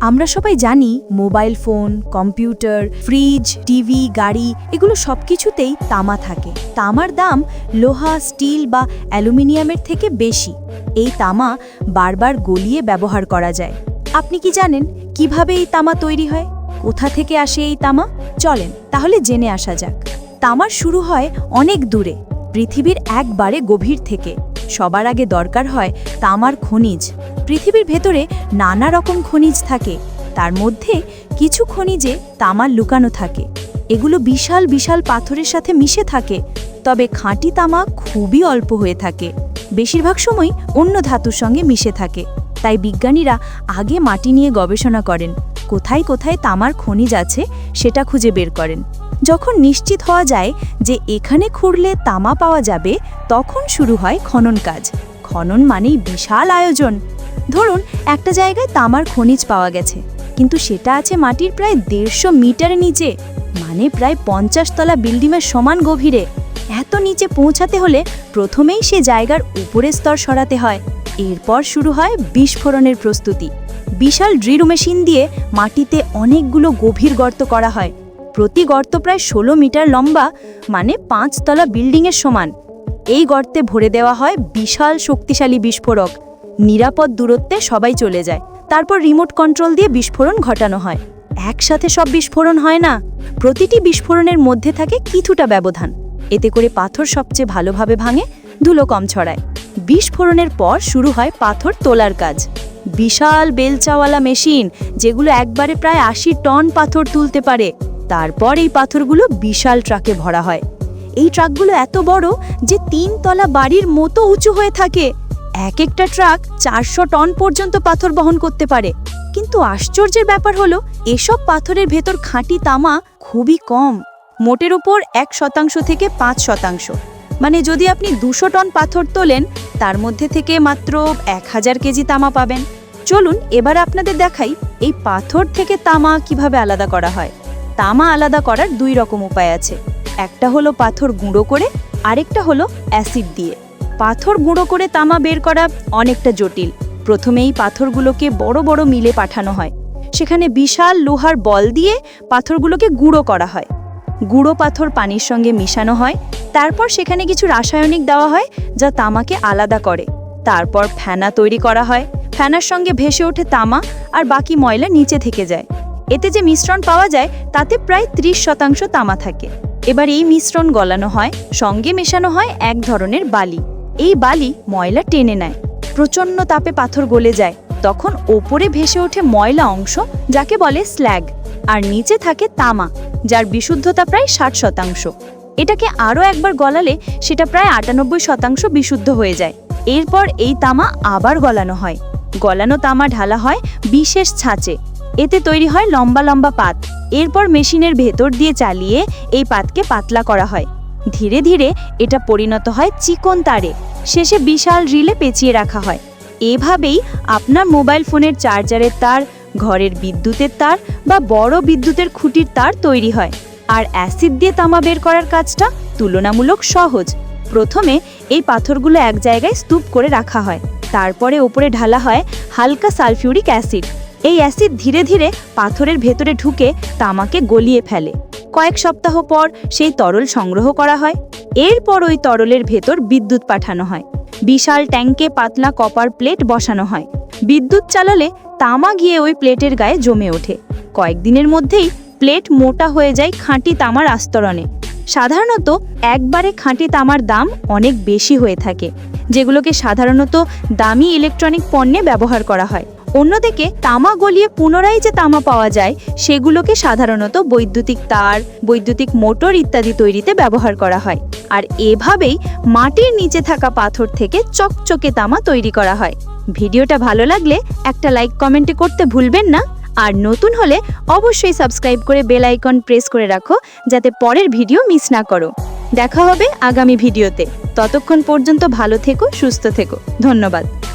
আমরা সবাই জানি mobile phone, computer, fridge, TV, গাড়ি, এগুলো সব কিছুতেই তামা থাকে। তামার দাম লোহা, স্টিল বা অ্যালুমিনিয়ামের থেকে বেশি। এই তামা বারবার গলিয়ে ব্যবহার করা যায়। আপনি কি জানেন কীভাবে এই তামা তৈরি হয়? কোথা থেকে আসে এই তামা? চলেন, তাহলে জেনে আসা যাক। তামার শুরু হয় অনেক দূরে, পৃথিবীর একবারে গভীর থেকে। সবার আগে দরকার হয় তামার খনিজ। পৃথিবীর ভেতরে নানা রকম খনিজ থাকে। তার মধ্যে কিছু খনিজে তামার লুকানো থাকে। এগুলো বিশাল বিশাল পাথরের সাথে মিশে থাকে। তবে খাঁটি তামা খুবই অল্প হয়ে থাকে। বেশিরভাগ সময় অন্য ধাতুর সঙ্গে মিশে থাকে। তাই বিজ্ঞানীরা আগে মাটি নিয়ে গবেষণা করেন। কোথায় কোথায় তামার খনিজ আছে সেটা খুঁজে বের করেন। যখন নিশ্চিত হওয়া যায় যে এখানে খুঁড়লে তামা পাওয়া যাবে, তখন শুরু হয় খনন কাজ। খনন মানেই বিশাল আয়োজন। ধরুন, একটা জায়গায় তামার খনিজ পাওয়া গেছে, কিন্তু সেটা আছে মাটির প্রায় দেড়শো মিটার নিচে মানে প্রায় পঞ্চাশ তলা বিল্ডিংয়ের সমান গভীরে। এত নিচে পৌঁছাতে হলে প্রথমেই সে জায়গার উপরের স্তর সরাতে হয়। এরপর শুরু হয় বিস্ফোরণের প্রস্তুতি। বিশাল ড্রিল মেশিন দিয়ে মাটিতে অনেকগুলো গভীর গর্ত করা হয়। প্রতি গর্ত প্রায় ষোলো মিটার লম্বা মানে পাঁচতলা বিল্ডিংয়ের সমান। এই গর্তে ভরে দেওয়া হয় বিশাল শক্তিশালী বিস্ফোরক। নিরাপদ দূরত্বে সবাই চলে যায়। তারপর রিমোট কন্ট্রোল দিয়ে বিস্ফোরণ ঘটানো হয়। একসাথে সব বিস্ফোরণ হয় না। প্রতিটি বিস্ফোরণের মধ্যে থাকে কিছুটা ব্যবধান। এতে করে পাথর সবচেয়ে ভালোভাবে ভাঙে, ধুলো কম ছড়ায়। বিস্ফোরণের পর শুরু হয় পাথর তোলার কাজ। বিশাল বেলচাওয়ালা মেশিন, যেগুলো একবারে প্রায় আশি টন পাথর তুলতে পারে। তারপর এই পাথরগুলো বিশাল ট্রাকে ভরা হয়। এই ট্রাকগুলো এত বড় যে তিন তলা বাড়ির মতো উঁচু হয়ে থাকে। এক একটা ট্রাক চারশো টন পর্যন্ত পাথর বহন করতে পারে। কিন্তু আশ্চর্যের ব্যাপার হলো, এসব পাথরের ভেতর খাঁটি তামা খুবই কম। মোটের ওপর এক শতাংশ থেকে পাঁচ শতাংশ। মানে যদি আপনি দুশো টন পাথর তোলেন, তার মধ্যে থেকে মাত্র এক হাজার কেজি তামা পাবেন। চলুন, এবার আপনাদের দেখাই এই পাথর থেকে তামা কীভাবে আলাদা করা হয়। তামা আলাদা করার দুই রকম উপায় আছে। একটা হলো পাথর গুঁড়ো করে, আরেকটা হলো অ্যাসিড দিয়ে। পাথর গুঁড়ো করে তামা বের করা অনেকটা জটিল। প্রথমেই পাথরগুলোকে বড় বড় মিলে পাঠানো হয়। সেখানে বিশাল লোহার বল দিয়ে পাথরগুলোকে গুঁড়ো করা হয়। গুঁড়ো পাথর পানির সঙ্গে মিশানো হয়। তারপর সেখানে কিছু রাসায়নিক দেওয়া হয়, যা তামাকে আলাদা করে। তারপর ফেনা তৈরি করা হয়। ফেনার সঙ্গে ভেসে ওঠে তামা আর বাকি ময়লা নিচে থেকে যায়। এতে যে মিশ্রণ পাওয়া যায়, তাতে প্রায় ত্রিশ শতাংশ তামা থাকে। এবার এই মিশ্রণ গলানো হয়, সঙ্গে মেশানো হয় এক ধরনের বালি। এই বালি ময়লা টেনে নেয়। প্রচণ্ড তাপে পাথর গলে যায়। তখন ওপরে ভেসে ওঠে ময়লা অংশ, যাকে বলে স্ল্যাগ। আর নিচে থাকে তামা, যার বিশুদ্ধতা প্রায় ষাট শতাংশ। এটাকে আরও একবার গলালে সেটা প্রায় আটানব্বই শতাংশ বিশুদ্ধ হয়ে যায়। এরপর এই তামা আবার গলানো হয়। গলানো তামা ঢালা হয় বিশেষ ছাঁচে। এতে তৈরি হয় লম্বা লম্বা পাত। এরপর মেশিনের ভেতর দিয়ে চালিয়ে এই পাতকে পাতলা করা হয়। ধীরে ধীরে এটা পরিণত হয় চিকন তারে। শেষে বিশাল রিলে পেঁচিয়ে রাখা হয়। এভাবেই আপনার মোবাইল ফোনের চার্জারের তার ঘরের বিদ্যুতের তার বা বড় বিদ্যুতের খুঁটির তার তৈরি হয়। আর অ্যাসিড দিয়ে তামা বের করার কাজটা তুলনামূলক সহজ। প্রথমে এই পাথরগুলো এক জায়গায় স্তূপ করে রাখা হয়। তারপরে ওপরে ঢালা হয় হালকা সালফিউরিক অ্যাসিড। এই অ্যাসিড ধীরে ধীরে পাথরের ভেতরে ঢুকে তামাকে গলিয়ে ফেলে। কয়েক সপ্তাহ পর সেই তরল সংগ্রহ করা হয়। এরপর ওই তরলের ভেতর বিদ্যুৎ পাঠানো হয়। বিশাল ট্যাঙ্কে পাতলা কপার প্লেট বসানো হয়। বিদ্যুৎ চালালে তামা গিয়ে ওই প্লেটের গায়ে জমে ওঠে। কয়েকদিনের মধ্যেই প্লেট মোটা হয়ে যায় খাঁটি তামার আস্তরণে। সাধারণত একবারে খাঁটি তামার দাম অনেক বেশি হয়ে থাকে, যেগুলোকে সাধারণত দামি ইলেকট্রনিক পণ্যে ব্যবহার করা হয়। অন্যদিকে তামা গলিয়ে পুনরায় যে তামা পাওয়া যায়, সেগুলোকে সাধারণত বৈদ্যুতিক তার, বৈদ্যুতিক মোটর ইত্যাদি তৈরিতে ব্যবহার করা হয়। আর এভাবেই মাটির নিচে থাকা পাথর থেকে চকচকে তামা তৈরি করা হয়। ভিডিওটা ভালো লাগলে একটা লাইক কমেন্টে করতে ভুলবেন না। আর নতুন হলে অবশ্যই সাবস্ক্রাইব করে বেল আইকন প্রেস করে রাখো, যাতে পরের ভিডিও মিস না করো। দেখা হবে আগামী ভিডিওতে। ততক্ষণ পর্যন্ত ভালো থেকো, সুস্থ থেকো। ধন্যবাদ।